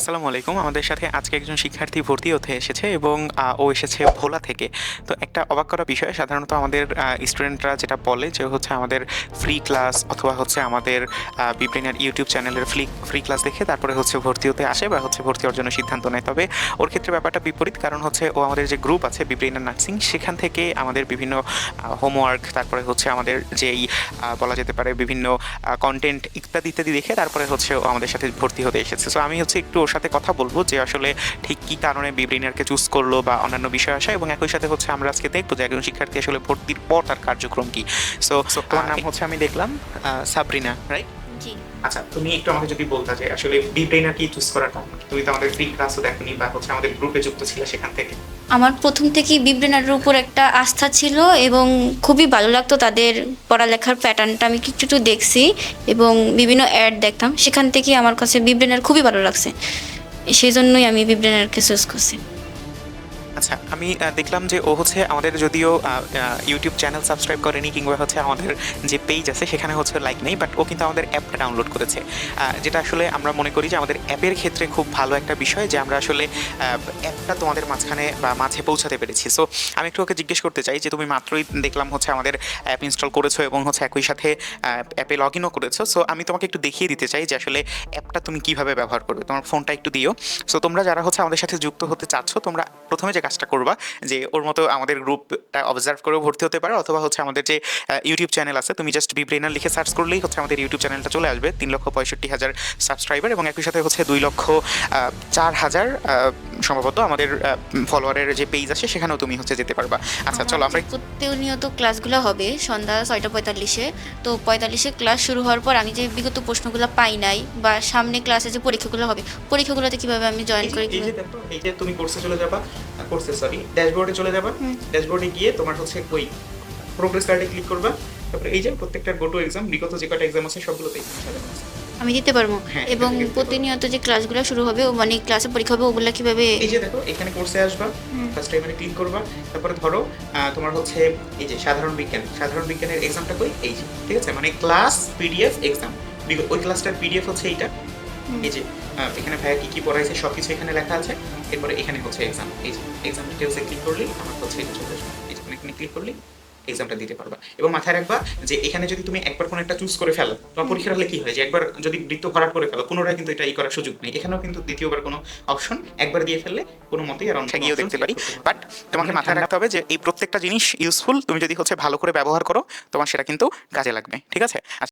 আসসালামু আলাইকুম। আমাদের সাথে আজকে একজন শিক্ষার্থী ভর্তি হতে এসেছে এবং ও এসেছে ভোলা থেকে। তো একটা অবাক করা বিষয়, সাধারণত আমাদের স্টুডেন্টরা যেটা বলে যে হচ্ছে আমাদের ফ্রি ক্লাস অথবা হচ্ছে আমাদের বিপ্রিনার ইউটিউব চ্যানেলের ফ্রি ফ্রি ক্লাস দেখে তারপরে হচ্ছে ভর্তি হতে আসে বা হচ্ছে ভর্তি হওয়ার জন্য সিদ্ধান্ত নেয়। তবে ওর ক্ষেত্রে ব্যাপারটা বিপরীত, কারণ হচ্ছে ও আমাদের যে গ্রুপ আছে বিপ্রিনার নার্সিং, সেখান থেকে আমাদের বিভিন্ন হোমওয়ার্ক তারপরে হচ্ছে আমাদের যেই বলা যেতে পারে বিভিন্ন কন্টেন্ট ইত্যাদি ইত্যাদি দেখে তারপরে হচ্ছে ও আমাদের সাথে ভর্তি হতে এসেছে। সো আমি হচ্ছে একটু ওর সাথে কথা বলব যে আসলে ঠিক কী কারণে বিব্রেনারকে চুজ করল বা অন্যান্য বিষয় আসা এবং একই সাথে হচ্ছে আমরা আজকে দেখব যে একজন শিক্ষার্থী আসলে ভর্তির পর তার কার্যক্রম কি। সো তোমার নাম হচ্ছে আমি দেখলাম সাবরিনা রাইট জি। আচ্ছা তুমি একটু আমাকে যদি বলতা যে আসলে বিব্রেনার কি চুজ করার কারণ? তুমি তো আমাদের ফ্রি ক্লাসও দেখনি বা হচ্ছে আমাদের গ্রুপে যুক্ত ছিলে সেখান থেকে। আমার প্রথম থেকেই বিব্রেনারের উপর একটা আস্থা ছিল এবং খুবই ভালো লাগতো তাদের পড়ালেখার প্যাটার্নটা আমি কিছু একটু দেখছি এবং বিভিন্ন অ্যাড দেখতাম। সেখান থেকে আমার কাছে বিব্রেনার খুবই ভালো লাগছে। সেই জন্যই আমি বিব্রেনারকে চুজ করছি। আচ্ছা আমি দেখলাম যে ও হচ্ছে আমাদের যদিও ইউটিউব চ্যানেল সাবস্ক্রাইব করেনি কিংবা হচ্ছে আমাদের যে পেজ আছে সেখানে হচ্ছে লাইক নেই বাট ও কিন্তু আমাদের অ্যাপটা ডাউনলোড করেছে। যেটা আসলে আমরা মনে করি যে আমাদের অ্যাপের ক্ষেত্রে খুব ভালো একটা বিষয় যে আমরা আসলে অ্যাপটা তোমাদের মাঝখানে বা মাঝে পৌঁছাতে পেরেছি। সো আমি একটু ওকে জিজ্ঞেস করতে চাই যে তুমি মাত্রই দেখলাম হচ্ছে আমাদের অ্যাপ ইনস্টল করেছ এবং হচ্ছে একই সাথে অ্যাপে লগ ইনও করেছ। সো আমি তোমাকে একটু দেখিয়ে দিতে চাই যে আসলে অ্যাপটা তুমি কীভাবে ব্যবহার করবে। তোমার ফোনটা একটু দিও। সো তোমরা যারা হচ্ছে আমাদের সাথে যুক্ত হতে চাচ্ছ, তোমরা প্রথমে যে কাজটা করবা, যে ওর মতো আমাদের গ্রুপটা অবজার্ভ করেও ভর্তি হতে পারো, অথবা হচ্ছে আমাদের যে ইউটিউব চ্যানেল আছে, তুমি জাস্ট বিব্রেনার লিখে সার্চ করলেই হচ্ছে আমাদের ইউটিউব চ্যানেলটা চলে আসবে, তিন লক্ষ পঁয়ষট্টি হাজার সাবস্ক্রাইবার এবং একই সাথে হচ্ছে দুই লক্ষ চার হাজার সম্ভবত আমাদের ফলোয়ারের যে পেজ আছে সেখানেও তুমি হচ্ছে যেতে পারবা আচ্ছা চলো আমরা প্রতিনিয়ত ক্লাসগুলো হবে সন্ধ্যা ছয়টা পঁয়তাল্লিশে তো পঁয়তাল্লিশে ক্লাস শুরু হওয়ার পর আমি যে বিগত প্রশ্নগুলো পাই নাই বা সামনে ক্লাসে যে পরীক্ষাগুলো হবে পরীক্ষাগুলোতে কীভাবে আমি জয়েন করি এই যে দেখো এই যে তুমি কোর্সে চলে যাবা কোর্সে সরি ড্যাশবোর্ডে চলে যাবা ড্যাশবোর্ডে গিয়ে তোমার হচ্ছে ওই প্রোগ্রেস কার্ডে ক্লিক করবা তারপরে এই যে প্রত্যেকটা গো টু এক্সাম বিগত যে কটা এক্সাম আছে সবগুলোতেই সাজানো আছে। আমি দিতে পারব। হ্যাঁ, এবং। প্রতিনিয়ত যে ক্লাসগুলো শুরু হবে ও মানে ক্লাসে পরীক্ষা হবে ওগুলো কীভাবে এই যে দেখো এখানে কোর্সে আসবা। ফার্স্ট টাইমারে ক্লিক করবা তারপরে ধরো তোমার হচ্ছে এই যে সাধারণ বিজ্ঞান সাধারণ বিজ্ঞানের এক্সামটা কই? এই যে ঠিক আছে? মানে ক্লাস পিডিএফ এক্সাম ওই ক্লাসটার পিডিএফ হচ্ছে এইটা। এই যে এখানে ভাইয়া কি কি পড়াইছে সব কিছু এখানে লেখা আছে। এরপরে এখানে হচ্ছে এক্সাম এই যে এক্সাম ডিটেলসে ক্লিক করলেই আমার হচ্ছে এটা চলে আসবে। এই যে এখানে ক্লিক করলেই এক্সামটা দিতে পারবা। এবং মাথায় রাখবা যে এখানে যদি তুমি একবার কোনো একটা চুজ করে ফেলো তোমার পরীক্ষার হলে কি হয়? যে একবার যদি বৃত্ত ভরাট করে ফেলো পুনরায় কিন্তু এটা ই করার সুযোগ নেই। এখানেও কিন্তু দ্বিতীয়বার কোনো অপশন একবার দিয়ে ফেললে কোনো মতেই আর অন্য গিয়েও দেখতে পারি। বাট তোমাকে মাথায় রাখতে হবে যে এই প্রত্যেকটা জিনিস ইউজফুল তুমি যদি হচ্ছে ভালো করে ব্যবহার করো তোমার সেটা কিন্তু কাজে লাগবে। ঠিক আছে?